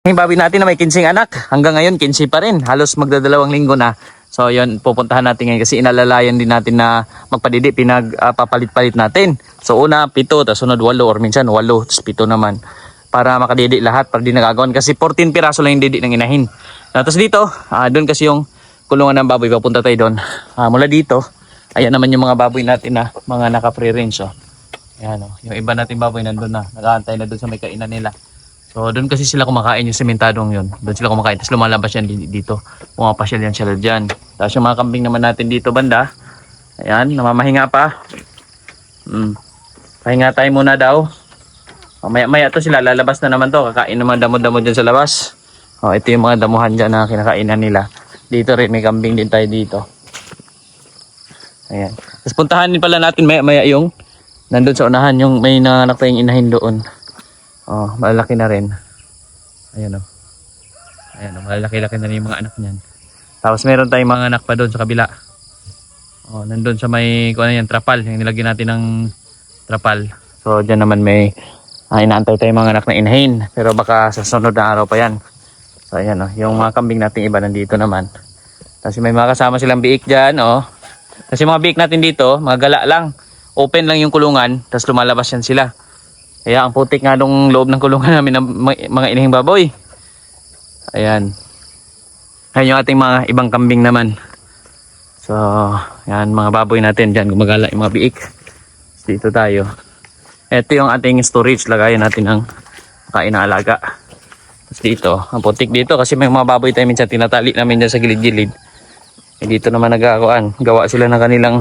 Baboy natin na may 15 anak, hanggang ngayon 15 pa rin. Halos magdadalawang linggo na. So yun, pupuntahan natin ngayon kasi inalalayan din natin na magpadidi, pinagpapalit-palit natin. So una, pito, tapos sunod walo, or minsan walo, tapos pito naman. Para makadidi lahat, para di nagagawan. Kasi 14 piraso lang yung didi ng inahin. Ah, Tapos dito, ah, doon kasi yung kulungan ng baboy, papunta tayo doon. Ah, mula dito, ayan naman yung mga baboy natin na mga naka-free range. Oh. Ayan, oh. yung iba natin baboy nandun na, nag-aantay na doon sa may kainan nila. So doon kasi sila kumakain yung sementadong yun. Doon sila kumakain. Tapos lumalabas yan di- dito. Pumapasyal yan sila dyan. Tapos yung mga kambing naman natin dito banda. Ayan, namamahinga pa. Mm. Pahinga tayo muna daw. Maya maya to sila lalabas na naman to. Kakain naman damo-damo dyan sa labas. Oh, ito yung mga damuhan dyan na kinakainan nila. Dito rin may kambing din tayo dito. Ayan. Tapos puntahan din pala natin maya maya yung nandun sa unahan yung may nanganak tayong inahin doon. Oh, malaki na rin. Ayan oh. Ayan oh, malaki-laki na rin yung mga anak niyan. Tapos meron tayong mga anak pa doon sa kabila. Oh, nandun sa may kung ano yan, trapal, yung nilagyan natin ng trapal. So diyan naman may ah, inaantay tayong mga anak na inahin, pero baka sa sunod na araw pa yan. So ayan oh, yung mga kambing natin iba nandito naman. Kasi may mga kasama silang biik diyan, oh. Kasi mga biik natin dito, mga gala lang. Open lang yung kulungan, tapos lumalabas yan sila. Kaya ang putik nga nung loob ng kulungan namin ng mga- inihing baboy. Ayan. Ayan yung ating mga ibang kambing naman. So, yan mga baboy natin dyan. Gumagala yung mga biik. Dito tayo. Ito yung ating storage. Lagayan natin ng kain na alaga. Tapos dito, ang putik dito kasi may mga baboy tayo minsan tinatali namin dyan sa gilid-gilid. Eh, dito naman nagkakaroon. Gawa sila ng kanilang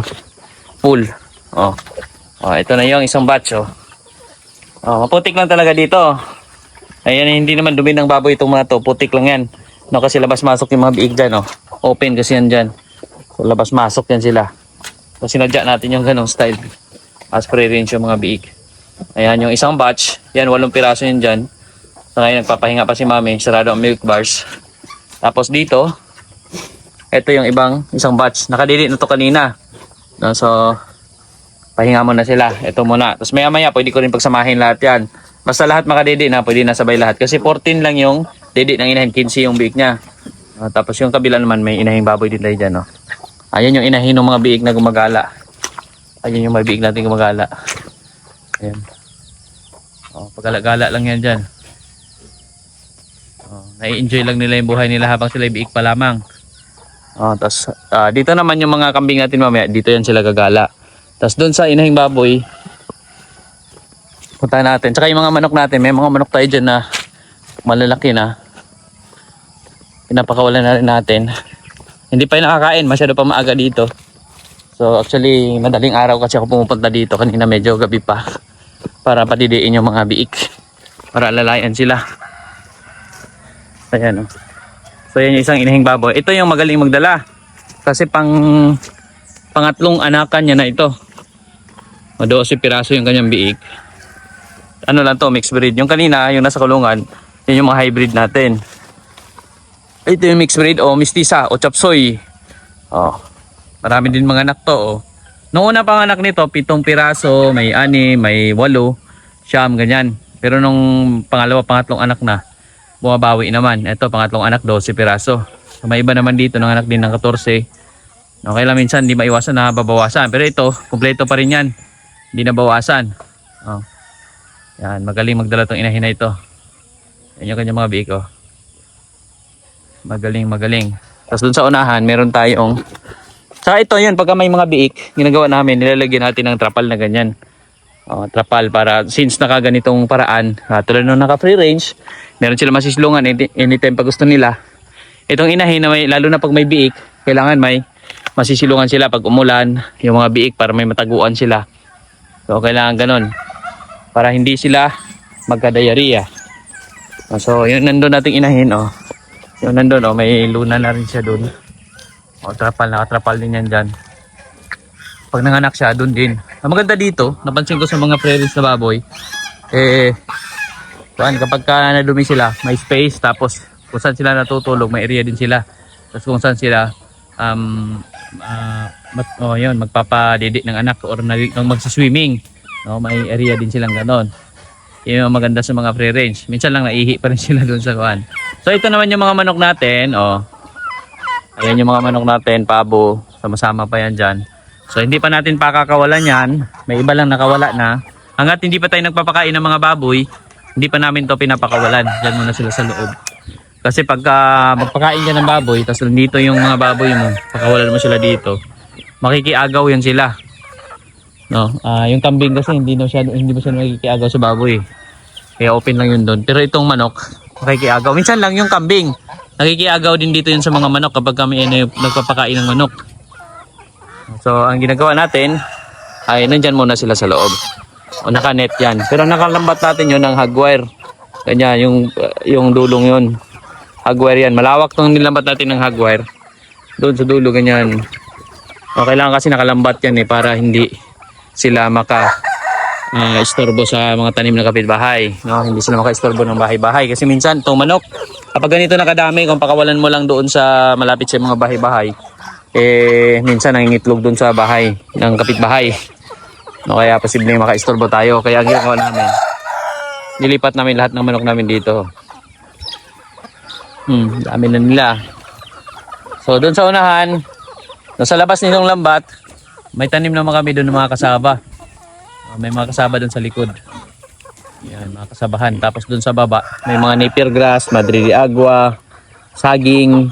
pool. Oh. Oh, ito na yung isang batch oh. Oh, maputik lang talaga dito. Ayan, hindi naman dumi ng baboy itong mga to. Putik lang yan. No, kasi labas-masok yung mga biig dyan, oh. Open kasi yan dyan. So, labas-masok yan sila. So, sinadya natin yung ganong style. As pre-range yung mga biig. Ayan, yung isang batch. Yan, walong piraso yan dyan. So, ngayon, nagpapahinga pa si mami. Sarado ang milk bars. Tapos dito, ito yung ibang isang batch. Nakadili na to kanina. So, pahinga muna sila. Ito muna. Tapos maya maya pwede ko rin pagsamahin lahat yan. Basta lahat makadidi na, pwede na sabay lahat. Kasi 14 lang yung didi ng inahin, 15 yung biik niya. Ah, tapos yung kabila naman may inahing baboy din tayo dyan. Oh. Ayan yung inahin ng mga biik na gumagala. Ayan yung mga biik natin gumagala. Ayan. Oh, pagala-gala lang yan dyan. Oh, nai-enjoy lang nila yung buhay nila habang sila biik pa lamang. Oh, tapos ah, dito naman yung mga kambing natin mamaya, dito yan sila gagala. Tapos doon sa inahing baboy, punta natin. Tsaka yung mga manok natin, may mga manok tayo dyan na malalaki na. Pinapakawalan na rin natin. Hindi pa yung nakakain, masyado pa maaga dito. So actually, madaling araw kasi ako pumupunta dito. Kanina medyo gabi pa. Para patidiin yung mga biik. Para alalayan sila. Ayan o. So yan yung isang inahing baboy. Ito yung magaling magdala. Kasi pang pangatlong anakan niya na ito. O 12 piraso yung kanyang biik. Ano lang to, mixed breed. Yung kanina, yung nasa kulungan, yun yung mga hybrid natin. Ito yung mixed breed o mistisa o chapsoy. Oh. Marami din mga anak to. Oh. Noong una pang anak nito, pitong piraso, may ani, may walo, siyam, ganyan. Pero nung pangalawa, pangatlong anak na, bumabawi naman. Ito, pangatlong anak, 12 piraso. So, may iba naman dito, ng anak din ng 14. Okay lang minsan, hindi maiwasan na babawasan. Pero ito, kumpleto pa rin yan. Hindi na bawasan. Oh. Yan, magaling magdala tong inahin na ito. Yan yung kanyang mga biik, oh. Magaling, magaling. Tapos dun sa unahan, meron tayong... Sa ito yun, pagka may mga biik, ginagawa namin, nilalagyan natin ng trapal na ganyan. Oh, trapal para, since nakaganitong paraan, uh, tulad nung naka free range, meron sila masisilungan any- anytime pag gusto nila. Itong inahin na may, lalo na pag may biik, kailangan may masisilungan sila pag umulan, yung mga biik para may mataguan sila. So, kailangan ganun. Para hindi sila magka-diarrhea. Oh, So, yun nandun nating inahin, oh. Yung nandun, oh, may luna na rin siya dun. O, trapal, nakatrapal din yan dyan. Pag nanganak siya, dun din. Ang maganda dito, napansin ko sa mga prairies na baboy, eh, kuan, kapag ka nadumi sila, may space, tapos kung saan sila natutulog, may area din sila. Tapos kung saan sila, um, mat- oh, yun, magpapadidi ng anak or nag, nang magsiswimming. No, may area din silang ganon. Yun yung maganda sa mga free range. Minsan lang naihi pa rin sila doon sa kuan. So ito naman yung mga manok natin, oh. Ayan yung mga manok natin, pabo, sama-sama pa yan dyan. So hindi pa natin pakakawalan yan. May iba lang nakawala na. Hanggat hindi pa tayo nagpapakain ng mga baboy, hindi pa namin to pinapakawalan. Diyan muna sila sa loob. Kasi pagka magpakain ka ng baboy, tapos nandito yung mga baboy mo, pakawalan mo sila dito, makikiagaw yan sila. No, ah yung kambing kasi hindi na siya hindi mo siya makikiagaw sa baboy. Kaya open lang yun doon. Pero itong manok, makikiagaw. Minsan lang yung kambing. Nakikiagaw din dito yun sa mga manok kapag kami ay nagpapakain ng manok. So, ang ginagawa natin ay nandyan muna sila sa loob. O naka-net yan. Pero nakalambat natin yun ng hagwire. Kanya, yung, yung dulong yun. Hagwire yan. Malawak tong nilambat natin ng hagwire. Doon sa dulo, ganyan. O, kailangan kasi nakalambat yan eh para hindi sila maka ah, istorbo sa mga tanim ng kapitbahay. No? Hindi sila maka-istorbo ng bahay-bahay. Kasi minsan, itong manok, kapag ganito nakadami, kung pakawalan mo lang doon sa malapit sa mga bahay-bahay, eh, minsan nangingitlog doon sa bahay ng kapitbahay. No, kaya posibleng maka-istorbo tayo. Kaya ang ginagawa namin, nilipat namin lahat ng manok namin dito. Hmm, dami na nila. So, doon sa unahan, doon sa labas nitong lambat, may tanim naman kami doon ng mga kasaba. Uh, may mga kasaba doon sa likod. Yan, mga kasabahan. Tapos doon sa baba, may mga napier grass, madre de agua, saging,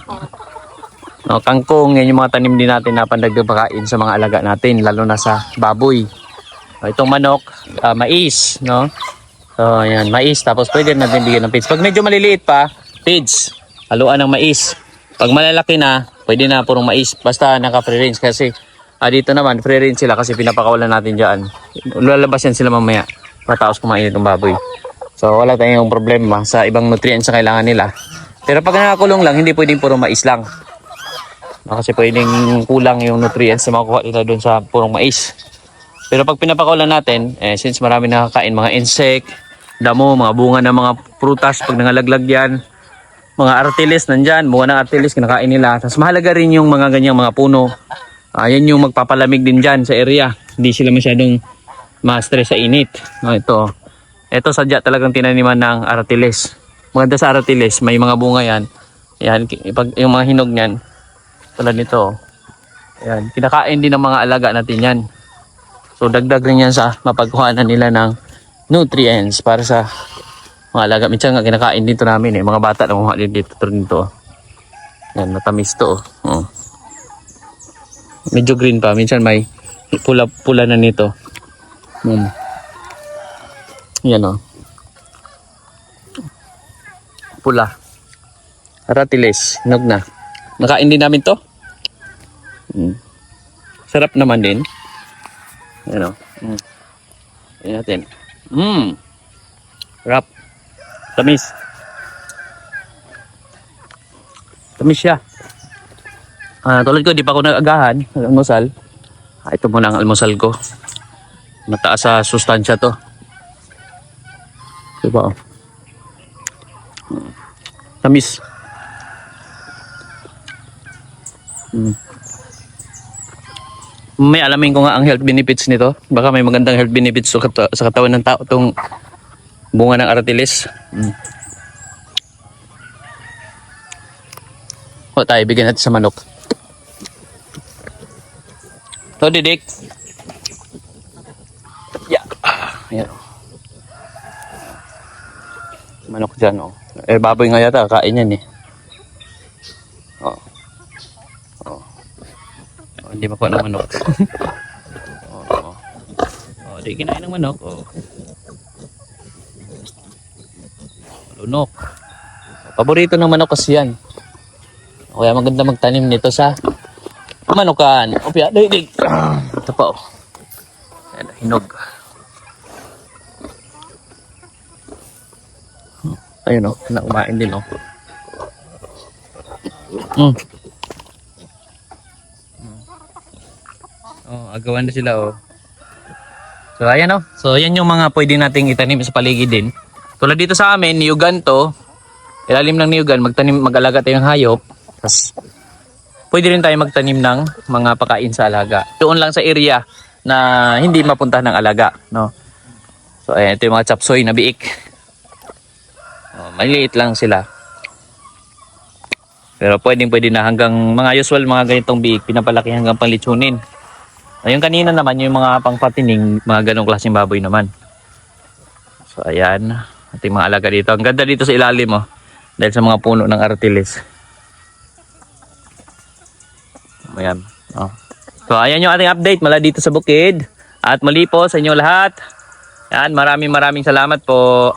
no, kangkong. Yan yung mga tanim din natin na pandagdag pagkain sa mga alaga natin, lalo na sa baboy. O, itong manok, ah, mais, no? So, yan, mais. Tapos pwede natin bigyan ng feeds. Pag medyo maliliit pa, feeds. Haluan ng mais. Pag malalaki na, pwede na purong mais. Basta naka-free range kasi ah, dito naman, free range sila kasi pinapakawalan natin dyan. Lalabas yan sila mamaya. Mataos kumain itong baboy. So, wala tayong problema sa ibang nutrients na kailangan nila. Pero pag nakakulong lang, hindi pwedeng puro mais lang. Kasi pwedeng kulang yung nutrients na makukuha nila doon sa purong mais. Pero pag pinapakawalan natin, eh, since marami nakakain mga insect, damo, mga bunga ng mga prutas, pag nangalaglag yan, mga artilis nandyan, bunga ng artilis, kinakain nila. Tapos mahalaga rin yung mga ganyang mga puno. Ayan yung magpapalamig din dyan sa area. Hindi sila masyadong ma-stress sa init. No, ito. Ito sadya talagang tinaniman ng artilis. Maganda sa artilis, may mga bunga yan. Ayan, ki- pag, yung mga hinog niyan, tulad nito. Ayan, kinakain din ng mga alaga natin yan. So dagdag rin yan sa mapagkuhanan nila ng nutrients para sa mga alaga. Minsan nga kinakain dito namin eh. Mga bata na kumuha din dito. Ito dito. Yan, matamis to. Oh. Oh. Medyo green pa. Minsan may pula-pula na nito. Hmm. Yan o. Pula. Ratiles. Hinog na. Nakain din namin to. Hmm. Sarap naman din. Yan o. Mm. Yan natin. Mmm. Sarap. Tamis. Tamis siya. Ah, tulad ko, di pa ako nag-agahan, nag-almusal. Ah, ito muna ang almusal ko. Mataas sa sustansya to. Diba? Tamis. Mm. May alamin ko nga ang health benefits nito. Baka may magandang health benefits sa, sa katawan ng tao itong bunga ng aratilis. Mm. O tayo, bigyan natin sa manok. Ito, Didik. Yeah. Ayan. Manok dyan, oh. Eh, baboy nga yata, kain yan eh. Oh. Oh. oh hindi makuha ng manok. oh, oh. Oh, di kinain ng manok, oh. Lunok. Paborito ng manok kasi yan. Kaya maganda magtanim nito sa manukan. O piya, dig. Ito pa oh. Ayan, hinog. Ayun oh, na umain din oh. Mm. Oh, agawan na sila oh. So ayan oh. So yan yung mga pwede nating itanim sa paligid din. Tulad dito sa amin, niyugan to. Ilalim ng niyugan, magtanim, mag-alaga tayo ng hayop. Tapos pwede rin tayo magtanim ng mga pakain sa alaga. Doon lang sa area na hindi mapunta ng alaga, no. So ayan, ito yung mga chapsoy na biik. Oh, maliit lang sila. Pero pwedeng pwede na hanggang mga usual mga ganitong biik, pinapalaki hanggang panglitsunin. Ayun kanina naman yung mga pangpatining, mga ganong klaseng baboy naman. So ayan, ating mga alaga dito. Ang ganda dito sa ilalim oh. Dahil sa mga puno ng artilis. Ayan. Oh. So ayan yung ating update mula dito sa bukid. At muli po sa inyo lahat. Yan, maraming maraming salamat po.